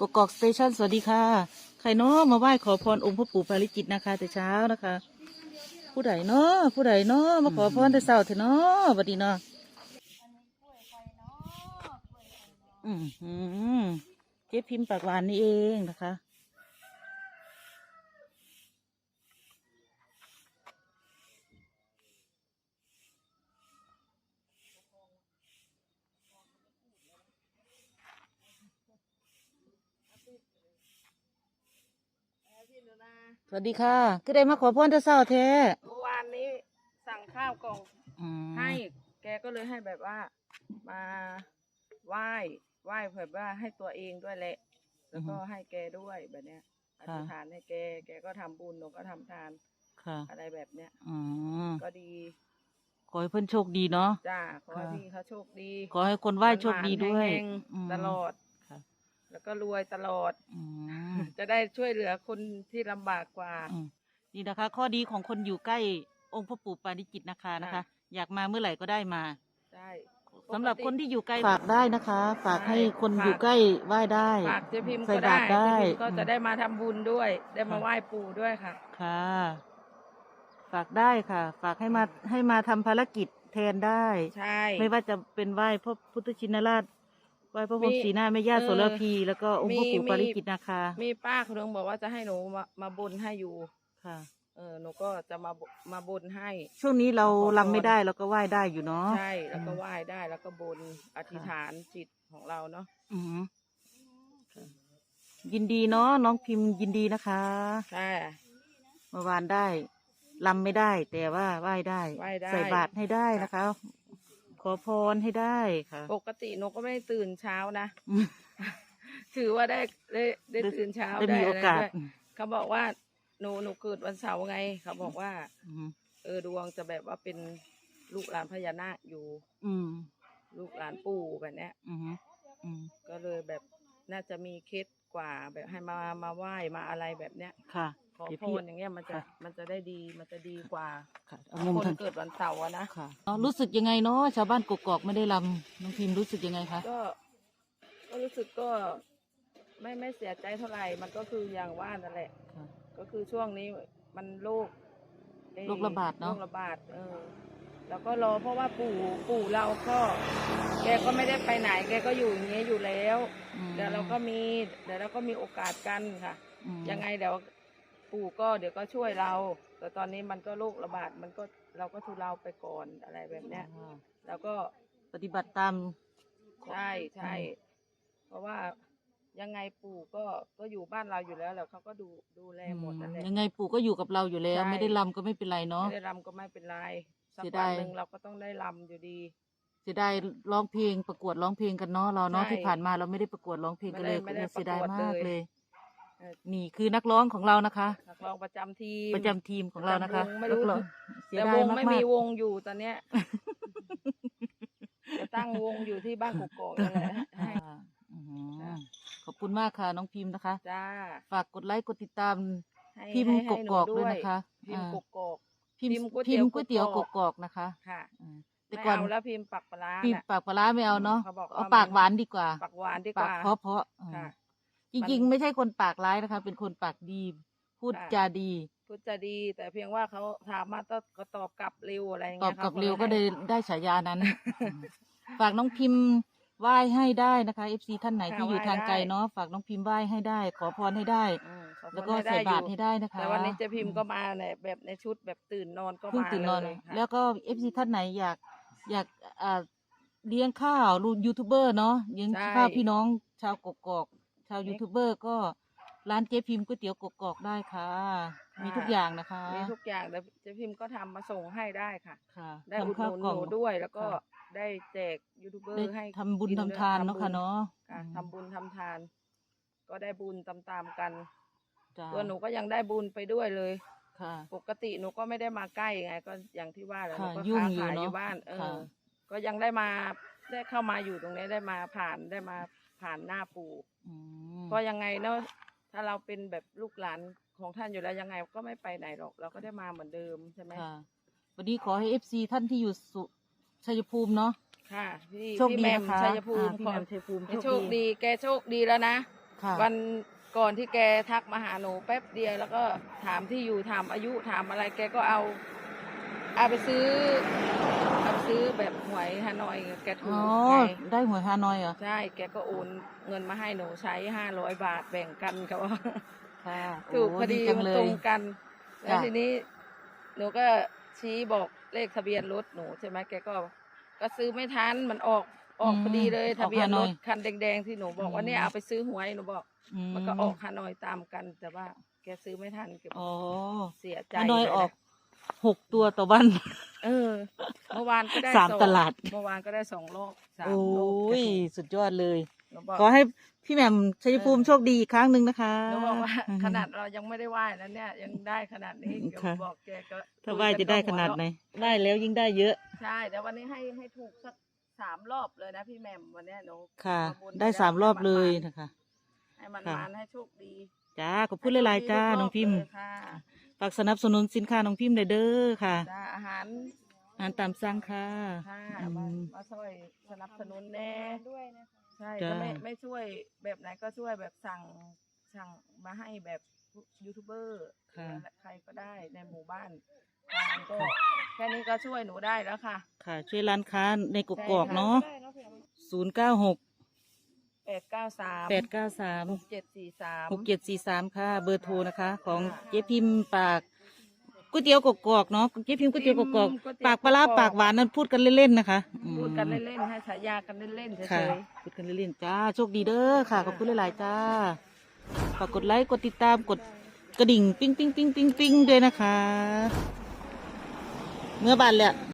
กกอกสเตชันสวัสดีค่ะ ใครเนาะมาไหว้ขอพรองค์พระปู่ปาริจิตนะคะแต่เช้านะคะ ผู้ใดเนาะผู้ใดเนาะมาขอพรแต่เช้าเถอะเนาะสวัสดีเนาะอืมหืมเจ๊พิมพ์ปากหวานนี่เองนะคะ สวัสดีค่ะ ก็ได้มาขอพรแต่เช้าแท้เมื่อวานนี้สั่งข้าวกล่องอืมให้ แกก็เลยให้แบบว่า มาไหว้ไหว้แบบว่าให้ตัวเองด้วยแหละ แล้วก็ให้แกด้วยแบบเนี้ยอธิษฐานให้แก แกก็ทำบุญหนูก็ทำทานค่ะอะไรแบบเนี้ย อืมก็ดีขอให้เพิ่นโชคดีเนาะ จ้าขอให้ค่ะ พี่เขาโชคดีขอให้คนไหว้โชคดีด้วยหานๆแห้งอืมๆตลอดค่ะ แล้วก็รวยตลอด อืม จะได้ช่วยเหลือคนที่ลำบากกว่า อืมนี่นะคะ ข้อดีของคนอยู่ใกล้องค์พระปู่ปาริจิตนะคะนะคะ ค่ะ อยากมาเมื่อไหร่ก็ได้มาใช่ สำหรับปกติคนที่อยู่ใกล้ฝากได้นะคะ ฝากให้ใช่คนฝากอยู่ใกล้ไหว้ได้ ฝากเจ๊พิมพ์ใส่ก็ได้บาตรได้ เจ๊พิมพ์ก็จะอืมได้มาทำบุญด้วย ได้มาค่ะไหว้ปู่ด้วยค่ะ ค่ะ ฝากได้ค่ะ ฝากให้มาให้มาทำภารกิจแทนได้ ใช่ ไม่ว่าจะเป็นไหว้พระพุทธชินราช ไหว้พระพรหมมีสีหน้าแม่ย่าเออโสระพี แล้วก็องค์พระปู่มีปาริจิตนะคะมีป้าคนนึงบอกว่าจะให้หนูมามาบนให้อยู่ค่ะ เออหนูก็จะมาบมาบนให้ ช่วงนี้เราขอพรลำไม่ได้เราก็ไหว้ได้อยู่เนาะใช่แล้วก็อืมไหว้ได้แล้วก็บนอธิษฐานจิตของเราเนาะอืมยินดีเนาะน้องพิมพ์ยินดีนะคะใช่เมื่อวานได้ลำไม่ได้ แต่ว่าไหว้ได้ไหว้ได้ใส่บาตรให้ได้นะคะข อพรให้ได้ค่ะ ปกติหนูก็ไม่ได้ตื่นเช้านะอืมถือว่าได้ได้ได้ตื่นเช้าได้มีโอกาสะไรด้วยเขาบอกว่าหนูหนูเกิดวันเสาร์ไง เขาบอกว่า อืมเออดวงจะแบบว่าเป็นลูกหลานพญานาคอยู่อืมลูกหลานปู่แบบเนี้ย อืมอืมก็เลยแบบน่าจะมีเคส กว่าแบบให้มามาไหว้มาอะไรแบบเนี้ย ค่ะขอเดี๋ยวพพี่รอย่างเงี้ยมันจะค่ะมันจะได้ดีมันจะดีกว่าค่ะเอามุมคนทางเกิดวันเสาร์อะนะ ค่ะอ๋อรู้สึกยังไงเนาะชาวบ้านกกอกไม่ได้ลำน้องพิมพ์รู้สึกยังไงคะ ก็ก็รู้สึกก็ไม่ไม่เสียใจเท่าไหร่ มันก็คืออย่างว่านั่นแหละ ค่ะ ก็คือช่วงนี้มันโรคเอ่อโรคระบาดเนอะ โรคระบาดเออ แล้วก็รอเพราะว่าปู่ปู่เราก็แกก็ไม่ได้ไปไหน แกก็อยู่อย่างเงี้ยอยู่แล้วอืม เดี๋ยวเราก็มีเดี๋ยวเราก็มีโอกาสกันค่ะ อืมยังไงเดี๋ยวปู่ก็เดี๋ยวก็ช่วยเรา แต่ตอนนี้มันก็โรคระบาดมันก็เราก็ทุเราไปก่อนอะไรแบบเนี้ยอ่าแล้วก็ปฏิบัติตาม ใช่ใช่เพราะว่ายังไงปู่ก็ก็อยู่บ้านเราอยู่แล้วแหละเขาก็ดูดูแลหมดนั่นแหละ ยังไงปู่ก็อยู่กับเราอยู่แล้ว ใช่ ไม่ได้ลำก็ไม่เป็นไรเนาะ ไม่ได้รำก็ไม่เป็นไร สักเสียวัดานยหนึ่งเราก็ต้องได้รำอยู่ดีเสียดายร้องเพลงประกวดร้องเพลงกันเนาะเราเนาะใช่ที่ผ่านมาเราไม่ได้ประกวดร้องเพลงกันเลยไม่ได้ไม่ได้เสียดายประกวดมากเลยเลยเออนี่คือนักร้องของเรานะคะ นักร้องประจำทีม ประจำทีมของเรานะคะประจำวงไม่รู้ นักร้องเสียแต่ดายวงมากไม่ๆมีวงอยู่ตอนเนี้ยจะตั้งวงอยู่ที่บ้านกกอกนั่นแหละอ่าให้อืมขอบคุณมากค่ะน้องพิมพ์นะคะ จ้าฝากกดไลค์กดติดตามให้พิมพ์ให้กให้หกอกด้วยนะคะพิมพ์อ่ากกอก พิมพ์พิมพ์ก๋วยพิเตี๋มยวพ์ก๋วยเตี๋ยวกกกอกกอกนะคะค่ะอ่าแต่ไม่ก่อนเอาแล้วพิมพ์ปักปลาร้าพิมพ์น่ะ ปากปลาร้าไม่เอาเนาะเขาบอกเอาว่าปากมันหวานดีกว่า ปักหวานดีกปากว่า เพราะเพราะๆอ่าค่ะจริง มันๆไม่ใช่คนปากร้ายนะคะ เป็นคนปากดี พูดค่ะ จาดี พูดจะดี แต่เพียงว่าเขาถามมาต้องก็ตอบกลับเร็วอะไรอย่างตอเงี้บยกับขาเร็วก็ให้ได้ได้ฉายานั้นฝากน้องพิมพ์ไหว้ให้ได้นะคะเอฟซีท่านไหนค่ะที่อยู่ไหว้ทางไกลได้เนาะฝากน้องพิมพ์ไหว้ให้ได้ ขอพรให้ได้ อืมขอ แล้วพก็รใส่ได้บาตรอยู่ให้ได้นะคะแต่วันนี้เจ๊พิมพ์ก็มาเนี่ยแบบในชุดแบบตื่นนอนก็เพิ่งมาตื่นนอนเลยค่ะ แล้วก็เอฟซีท่านไหนอยากอยากอ่าเลี้ยงข้าวรูยูทูบเบอร์เนาะเลี้ยงใช่ ข้าวพี่น้องชาวกกอกชาวนี่ยูทูบเบอร์ก็ร้านเจ๊พิมพ์ก๋วยเตี๋ยวกกอกได้ค่ะค่ะมีทุกอย่างนะคะมีทุกอย่างแต่เจ๊พิมพ์ก็ทำมาส่งให้ได้ค่ะ ค่ะได้อุดทำหข้าวนุนกล่หอง นูด้วยแล้วก็ค่ะ ได้แจกยูทูบเบอได้ร์ให้ทำบุญกิทำทานเนาะค่ะเนาะ ค่ะอืมทำบุญทำทาน ก็ได้บุญตามๆกัน จ้าตัวหนูก็ยังได้บุญไปด้วยเลย ค่ะ ปกติหนูก็ไม่ได้มาใกล้ไง ก็อย่างที่ว่าแหละหนูค่ะก็ยุ่งค้าอยู่ขายอเนอะยู่บ้าน เอค่ะอก็ยังได้มาได้เข้ามาอยู่ตรงนี้ได้มาผ่านได้มาผ่านหน้าปู่ อืมก็ยังไงเนาะถ้าเราเป็นแบบลูกหลานของท่านอยู่แล้วยังไงก็ไม่ไปไหนหรอก เราก็ได้มาเหมือนเดิมใช่ไหมค่ะ วันนี้ขอให้เอฟซีท่านที่อยู่สุชัยภูมิเนาะ ค่ะพี่โชคพี่ดีแหมมนะคะชัยภูมิอ่าพี่ขอแหม่มชัยภูมิให้โชโชคคดี ดีแกโชคดีแล้วนะ ค่ะ วัน ก่อนที่แกทักมาหาหนูแป๊บเดียวแล้วก็ถามที่อยู่ถามอายุถามอะไรแกก็เอาเอาไปซื้อเอาไปซื้อแบบหวยฮานอยแกถูอ๋กอ ไงได้หวยฮานอยเหรอ ใช่แกก็โอนเงินมาให้หนูใช้ห้าร้อยบาทแบ่งกันเขาว่า ค่ะถูกโพอดีจังมันเลตรยงกัน แล้วจ้ะ ทีนี้หนูก็ชี้บอกเลขทะเบียนรถหนูใช่ไหมแกก็ ก็ซื้อไม่ทันมันออก ออกพอดีเลยทะเบียนรถคันแดงๆที่หนูบอกว่าเนี่ยเอาไปซื้อหวยหนูบอก มันก็ออกฮานอยตามกัน แต่ว่า แกซื้อไม่ทันแกอ๋อเสียใจฮานอยเลออกนะหกตัวต่อวัน เออ เมื่อวานก็ได้สามองตลาด เมื่อวานก็ได้สองรอบสามโอ้รอบแกยถูกสุดยอดเลยหนูบอกขอให้พี่แหม่มชัยภูมิเออโชคดีอีกครั้งหนึ่งนะคะหนูบอกว่าขนาดเรายังไม่ได้ไหว้แล้วเนี่ยยังได้ขนาดนี้อืมเดี๋ยวค่ะบอกแกก็ถ้าไหวจะได้ขนาดไหนได้แล้วยิ่งได้เยอะ ใช่แต่วันนี้ให้ให้ถูกสัก สามรอบเลยนะพี่แหม่มวันเนี้ยหนูค่ะ ทำบุญได้ปแล้วสามรอบเลยให้มันนะคะ ให้มันค่ะ มานให้โชคดีจ้าขอบคุณหลายๆจ้าให้โชคดีน้องพิมพ์ทุกรอบเลยค่ะฝากสนับสนุนสินค้าน้องพิมพ์เลยเด้อค่ะจ้าอาหารอาหารตามสั่งค่ะค่ะอืมามมาช่วยสนับสนุนแน่ด้วยนะคะใช่จ้า ก็ไม่ไม่ช่วยแบบไหนก็ช่วยแบบสั่งสั่งมาให้แบบยูทูบเบอร์ค่ะใครก็ได้ในหมู่บ้าน ทานก็แค่นี้ก็ช่วยหนูได้แล้วค่ะ ค่ะ ช่วยร้านค้าในกกอกใช่ค่ะเนาะได้เนาะเผื่อมันศูนย์เก้าหกแปดเก้าสามแปดเก้าสามหกเจ็ดสี่สามหกเจ็ดสี่สามค่ะ เบอร์โทรนะคะ ของค่ะเจ๊พิมพ์ปากก๋วยเตี๋ยวกกอกเนาะเจ๊พิมพ์ก๋วยเตี๋ยวกกอกปากปลาร้าปากหวานนั้นพูดกันเล่นๆนะคะอืมพูดกันเล่นๆให้ฉายากันเล่นๆเฉค่ะยพูดกันเล่นๆจ้าโชคดีเด้อค่ะขอบคุณหลายๆจ้าฝากกดไลค์กดติดตามกดกระดิ่ง ปิ้งปิ้งปิ้งปิ้งปิ้งด้วยนะคะ เมื่อบานแหละ